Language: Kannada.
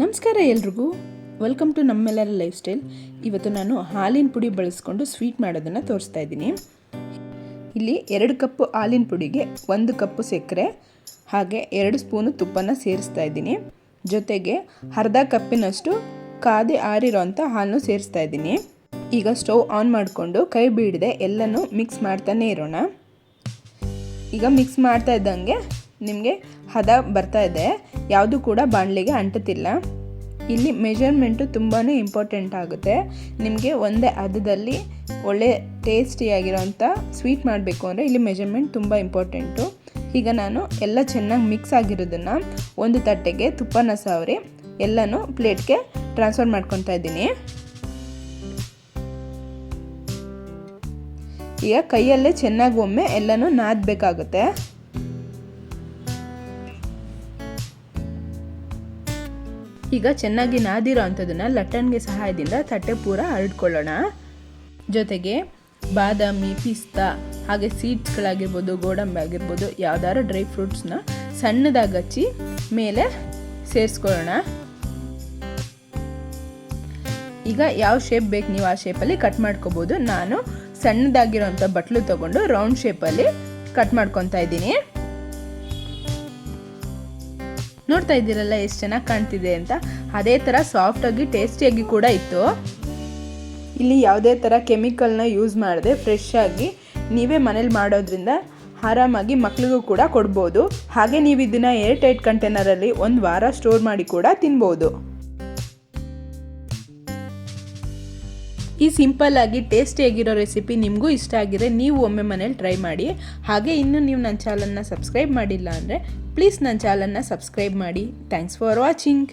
ನಮಸ್ಕಾರ ಎಲ್ರಿಗೂ. ವೆಲ್ಕಮ್ ಟು ನಮ್ಮೆಲ್ಲರ ಲೈಫ್ ಸ್ಟೈಲ್ ಇವತ್ತು ನಾನು ಹಾಲಿನ ಪುಡಿ ಬಳಸ್ಕೊಂಡು ಸ್ವೀಟ್ ಮಾಡೋದನ್ನು ತೋರಿಸ್ತಾ ಇದ್ದೀನಿ. ಇಲ್ಲಿ ಎರಡು ಕಪ್ಪು ಹಾಲಿನ ಪುಡಿಗೆ ಒಂದು ಕಪ್ಪು ಸಕ್ಕರೆ, ಹಾಗೆ ಎರಡು ಸ್ಪೂನು ತುಪ್ಪನ ಸೇರಿಸ್ತಾ ಇದ್ದೀನಿ. ಜೊತೆಗೆ ಅರ್ಧ ಕಪ್ಪಿನಷ್ಟು ಕಾದಿ ಆರಿರೋಂಥ ಹಾಲನ್ನು ಸೇರಿಸ್ತಾ ಇದ್ದೀನಿ. ಈಗ ಸ್ಟವ್ ಆನ್ ಮಾಡಿಕೊಂಡು ಕೈ ಬೀಡದೆ ಎಲ್ಲನೂ ಮಿಕ್ಸ್ ಮಾಡ್ತಾನೆ ಇರೋಣ. ಈಗ ಮಿಕ್ಸ್ ಮಾಡ್ತಾ ಇದ್ದಂಗೆ ನಿಮಗೆ ಹದ ಬರ್ತಾ ಇದೆ. ಯಾವುದು ಕೂಡ ಬಾಣಲಿಗೆ ಅಂಟುತ್ತಿಲ್ಲ. ಇಲ್ಲಿ ಮೆಜರ್ಮೆಂಟು ತುಂಬಾ ಇಂಪಾರ್ಟೆಂಟ್ ಆಗುತ್ತೆ. ನಿಮಗೆ ಒಂದೇ ಹದದಲ್ಲಿ ಒಳ್ಳೆ ಟೇಸ್ಟಿಯಾಗಿರೋಂಥ ಸ್ವೀಟ್ ಮಾಡಬೇಕು ಅಂದರೆ ಇಲ್ಲಿ ಮೆಜರ್ಮೆಂಟ್ ತುಂಬ ಇಂಪಾರ್ಟೆಂಟು ಈಗ ನಾನು ಎಲ್ಲ ಚೆನ್ನಾಗಿ ಮಿಕ್ಸ್ ಆಗಿರೋದನ್ನು ಒಂದು ತಟ್ಟೆಗೆ ತುಪ್ಪನ ಸಾವರಿ ಎಲ್ಲನೂ ಪ್ಲೇಟ್ಗೆ ಟ್ರಾನ್ಸ್ಫರ್ ಮಾಡ್ಕೊತಾ ಇದ್ದೀನಿ. ಈಗ ಕೈಯಲ್ಲೇ ಚೆನ್ನಾಗಿ ಒಮ್ಮೆ ಎಲ್ಲನೂ ನಾದಬೇಕಾಗುತ್ತೆ. ಈಗ ಚೆನ್ನಾಗಿ ನಾದಿರೋ ಅಂಥದ್ದನ್ನು ಲಟ್ಟಣ್ಗೆ ಸಹಾಯದಿಂದ ತಟ್ಟೆ ಪೂರ ಹರಡ್ಕೊಳ್ಳೋಣ. ಜೊತೆಗೆ ಬಾದಾಮಿ, ಪಿಸ್ತಾ, ಹಾಗೆ ಸೀಡ್ಸ್ಗಳಾಗಿರ್ಬೋದು, ಗೋಡಂಬಿ ಆಗಿರ್ಬೋದು, ಯಾವ್ದಾರು ಡ್ರೈ ಫ್ರೂಟ್ಸ್ನ ಸಣ್ಣದಾಗಿ ಹಚ್ಚಿ ಮೇಲೆ ಸೇರಿಸ್ಕೊಳ್ಳೋಣ. ಈಗ ಯಾವ ಶೇಪ್ ಬೇಕು ನೀವು ಆ ಶೇಪಲ್ಲಿ ಕಟ್ ಮಾಡ್ಕೋಬೋದು. ನಾನು ಸಣ್ಣದಾಗಿರೋಂಥ ಬಟ್ಲು ತೊಗೊಂಡು ರೌಂಡ್ ಶೇಪಲ್ಲಿ ಕಟ್ ಮಾಡ್ಕೊತಾ ಇದ್ದೀನಿ. ನೋಡ್ತಾ ಇದ್ದೀರಲ್ಲ ಎಷ್ಟು ಚೆನ್ನಾಗಿ ಕಾಣ್ತಿದೆ ಅಂತ? ಅದೇ ಥರ ಸಾಫ್ಟಾಗಿ ಟೇಸ್ಟಿಯಾಗಿ ಕೂಡ ಇತ್ತು. ಇಲ್ಲಿ ಯಾವುದೇ ಥರ ಕೆಮಿಕಲ್ನ ಯೂಸ್ ಮಾಡದೆ ಫ್ರೆಶ್ ಆಗಿ ನೀವೇ ಮನೇಲಿ ಮಾಡೋದ್ರಿಂದ ಆರಾಮಾಗಿ ಮಕ್ಳಿಗೂ ಕೂಡ ಕೊಡ್ಬೋದು. ಹಾಗೆ ನೀವು ಇದನ್ನು ಏರ್ ಟೈಟ್ ಕಂಟೈನರಲ್ಲಿ ಒಂದು ವಾರ ಸ್ಟೋರ್ ಮಾಡಿ ಕೂಡ ತಿನ್ಬೋದು. ಈ ಸಿಂಪಲ್ ಆಗಿ ಟೇಸ್ಟಿಯಾಗಿರೋ ರೆಸಿಪಿ ನಿಮಗೂ ಇಷ್ಟ ಆಗಿದೆ ನೀವು ಒಮ್ಮೆ ಮನೇಲಿ ಟ್ರೈ ಮಾಡಿ. ಹಾಗೆ ಇನ್ನು ನೀವು ನನ್ನ ಚಾನಲ್ನ ಸಬ್ಸ್ಕ್ರೈಬ್ ಮಾಡಿಲ್ಲ ಅಂದರೆ ಪ್ಲೀಸ್ ನನ್ನ ಚಾನಲ್ನ ಸಬ್ಸ್ಕ್ರೈಬ್ ಮಾಡಿ. Thanks for watching